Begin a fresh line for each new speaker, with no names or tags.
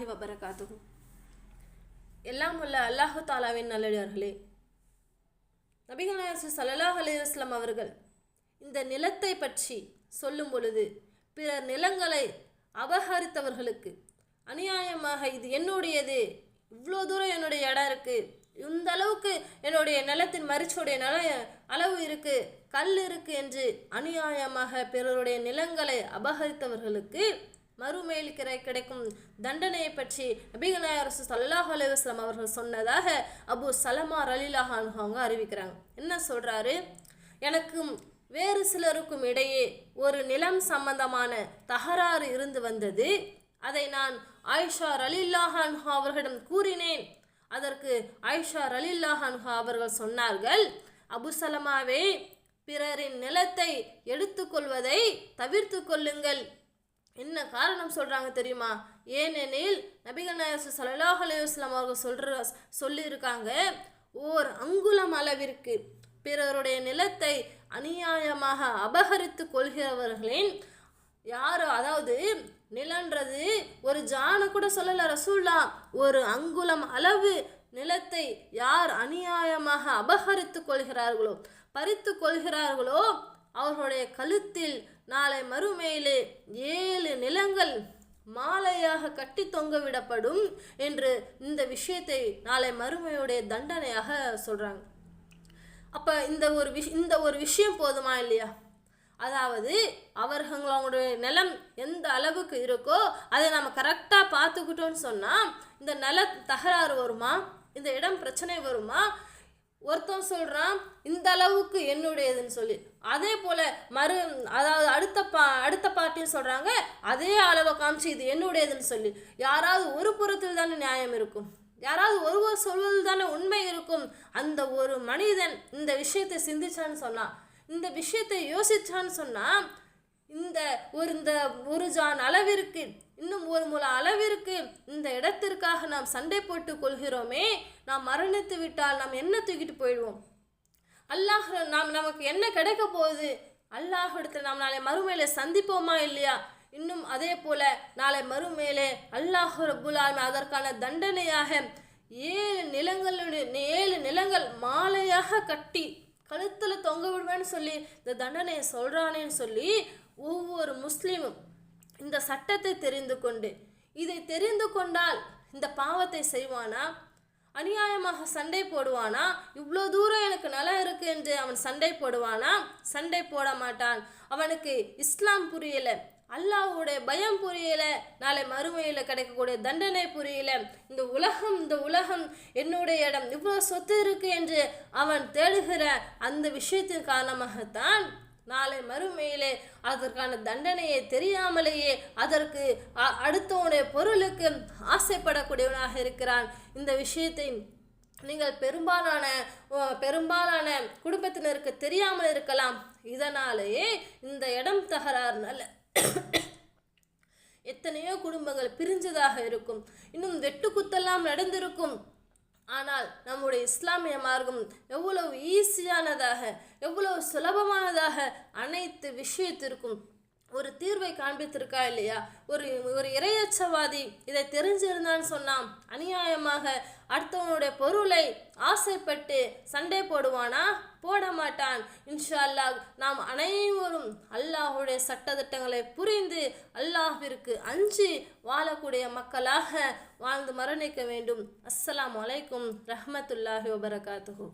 வரஹமத்துல்லாஹி வபரகாத்துஹு. எல்லாம் உள்ள அல்லாஹு தாலாவின் நல்லடியார்களே. நபிகள் சல்லாஹ் ஸல்லல்லாஹு அவர்கள் இந்த நிலத்தை பற்றி சொல்லும் பொழுது பிறர் நிலங்களை அபகரித்தவர்களுக்கு அநியாயமாக இது என்னுடையது இவ்வளோ தூரம் என்னுடைய இடம் இருக்கு இந்த அளவுக்கு என்னுடைய நிலத்தின் மரிச்சுடைய நில அளவு இருக்குது கல் இருக்குது என்று அநியாயமாக பிறருடைய நிலங்களை அபகரித்தவர்களுக்கு மறுமையில் கிரை கிடைக்கும் தண்டனையை பற்றி நபிகநாயர் சல்லாஹ் அலைவாஸ்லாம் அவர்கள் சொன்னதாக அபு சலமா ரலிலாஹான் அவங்க அறிவிக்கிறாங்க. என்ன சொல்கிறாரு எனக்கும் வேறு சிலருக்கும் இடையே ஒரு நிலம் சம்பந்தமான தகராறு இருந்து வந்தது. அதை நான் ஆயிஷா ரலில்லாஹான் அவர்களிடம் கூறினேன். அதற்கு ஆயிஷா ரலில்லாஹான்ஹா அவர்கள் சொன்னார்கள் அபு சலமாவே பிறரின் நிலத்தை எடுத்துக்கொள்வதை தவிர்த்து கொள்ளுங்கள். என்ன காரணம் சொல்கிறாங்க தெரியுமா? ஏனெனில் நபிகள் நாயர் சல்லாஹ் அலையுஸ்லாம் அவர்கள் சொல்கிற சொல்லியிருக்காங்க ஓர் அங்குலம் அளவிற்கு பிறருடைய நிலத்தை அநியாயமாக அபகரித்து கொள்கிறவர்களின் யார் அதாவது நிலன்றது ஒரு ஜானு கூட சொல்லல ரசூல்லா ஒரு அங்குலம் அளவு நிலத்தை யார் அநியாயமாக அபகரித்து கொள்கிறார்களோ பறித்து கொள்கிறார்களோ அவர்களுடைய கழுத்தில் நாளை மறுமையிலே ஏழு நிலங்கள் மாலையாக கட்டி தொங்கவிடப்படும் என்று இந்த விஷயத்தை நாளை மறுமையுடைய தண்டனையாக சொல்றாங்க. அப்ப இந்த ஒரு விஷ் இந்த ஒரு விஷயம் போதுமா இல்லையா? அதாவது அவர்களுடைய நிலம் எந்த அளவுக்கு இருக்கோ அதை நம்ம கரெக்டாக பார்த்துக்கிட்டோம்னு சொன்னால் இந்த நில தகராறு வருமா? இந்த இடம் பிரச்சனை வருமா? ஒருத்தன் சொல்கிறான் இந்த அளவுக்கு என்னுடையதுன்னு சொல்லி. அதே போல் மறு அதாவது அடுத்த பா அடுத்த பாட்டின்னு சொல்கிறாங்க அதே அளவை காமிச்சு இது என்னுடையதுன்னு சொல்லி. யாராவது ஒரு புறத்தில் தானே நியாயம் இருக்கும். யாராவது ஒருவர் சொல்வது தானே உண்மை இருக்கும். அந்த ஒரு மனிதன் இந்த விஷயத்தை சிந்திச்சான்னு சொன்னான். இந்த விஷயத்தை யோசிச்சான்னு சொன்னால் இந்த ஒரு இந்த ஒரு ஜான் அளவிற்கு இன்னும் ஒரு முல அளவிற்கு இந்த இடத்திற்காக நாம் சண்டை போட்டு கொள்கிறோமே நாம் மரணித்து விட்டால் நாம் என்ன தூக்கிட்டு போயிடுவோம்? அல்லாஹ் நாம் நமக்கு என்ன கிடைக்க போகுது? அல்லாஹ் இடத்துல நாம் நாளை மறுமையில சந்திப்போமா இல்லையா? இன்னும் அதே போல நாளை மறுமையிலே அல்லாஹ் ரபுல் அதற்கான தண்டனையாக ஏழு நிலங்களுடைய ஏழு நிலங்கள் மாலையாக கட்டி கழுத்தில் தொங்க விடுவேன்னு சொல்லி இந்த தண்டனையை சொல்கிறானேன்னு சொல்லி ஒவ்வொரு முஸ்லீமும் இந்த சட்டத்தை தெரிந்து கொண்டு இதை தெரிந்து கொண்டால் இந்த பாவத்தை செய்வானா? அநியாயமாக சண்டை போடுவானா? இவ்வளோ தூரம் எனக்கு நிலம் இருக்கு என்று அவன் சண்டை போடுவானா? சண்டை போட மாட்டான். அவனுக்கு இஸ்லாம் புரியல அல்லாவுடைய பயம் புரியல நாளை மறுமையில் கிடைக்கக்கூடிய தண்டனை புரியல. இந்த உலகம் இந்த உலகம் என்னுடைய இடம் இவ்வளோ சொத்து இருக்கு என்று அவன் தேடுகிற அந்த விஷயத்தின் காரணமாகத்தான் நாளை மறுமையிலே அதற்கான தண்டனையை தெரியாமலேயே அதற்கு அ- அடுத்தவனுடைய பொருளுக்கு ஆசைப்படக்கூடியவனாக இருக்கிறான். இந்த விஷயத்தை நீங்கள் பெரும்பாலான ஓ, பெரும்பாலான குடும்பத்தினருக்கு தெரியாமல் இருக்கலாம். இதனாலேயே இந்த இடம் தகராறுனால எத்தனையோ குடும்பங்கள் பிரிஞ்சதாக இருக்கும். இன்னும் வெட்டுக்குத்தெல்லாம் நடந்திருக்கும். ஆனால் நம்முடைய இஸ்லாமிய மார்க்கம் எவ்வளவு ஈஸியானதாக எவ்வளவு சுலபமானதாக அனைத்து விஷயத்திற்கும் ஒரு தீர்வை காண்பித்திருக்கா இல்லையா? ஒரு ஒரு இரையச்சவாதி இதை தெரிஞ்சிருந்தான்னு சொன்னான் அநியாயமாக அடுத்தவனுடைய பொருளை ஆசைப்பட்டு சண்டை போடுவானா? போட மாட்டான். இன்ஷா அல்லாஹ் நாம் அனைவரும் அல்லாஹுடைய சட்டத்திட்டங்களை புரிந்து அல்லாஹிற்கு அஞ்சு வாழக்கூடிய மக்களாக வாழ்ந்து மரணிக்க வேண்டும். அஸ்லாம் அலைக்கும் ரஹமத்துல்லாஹி வபரகாத்துஹு.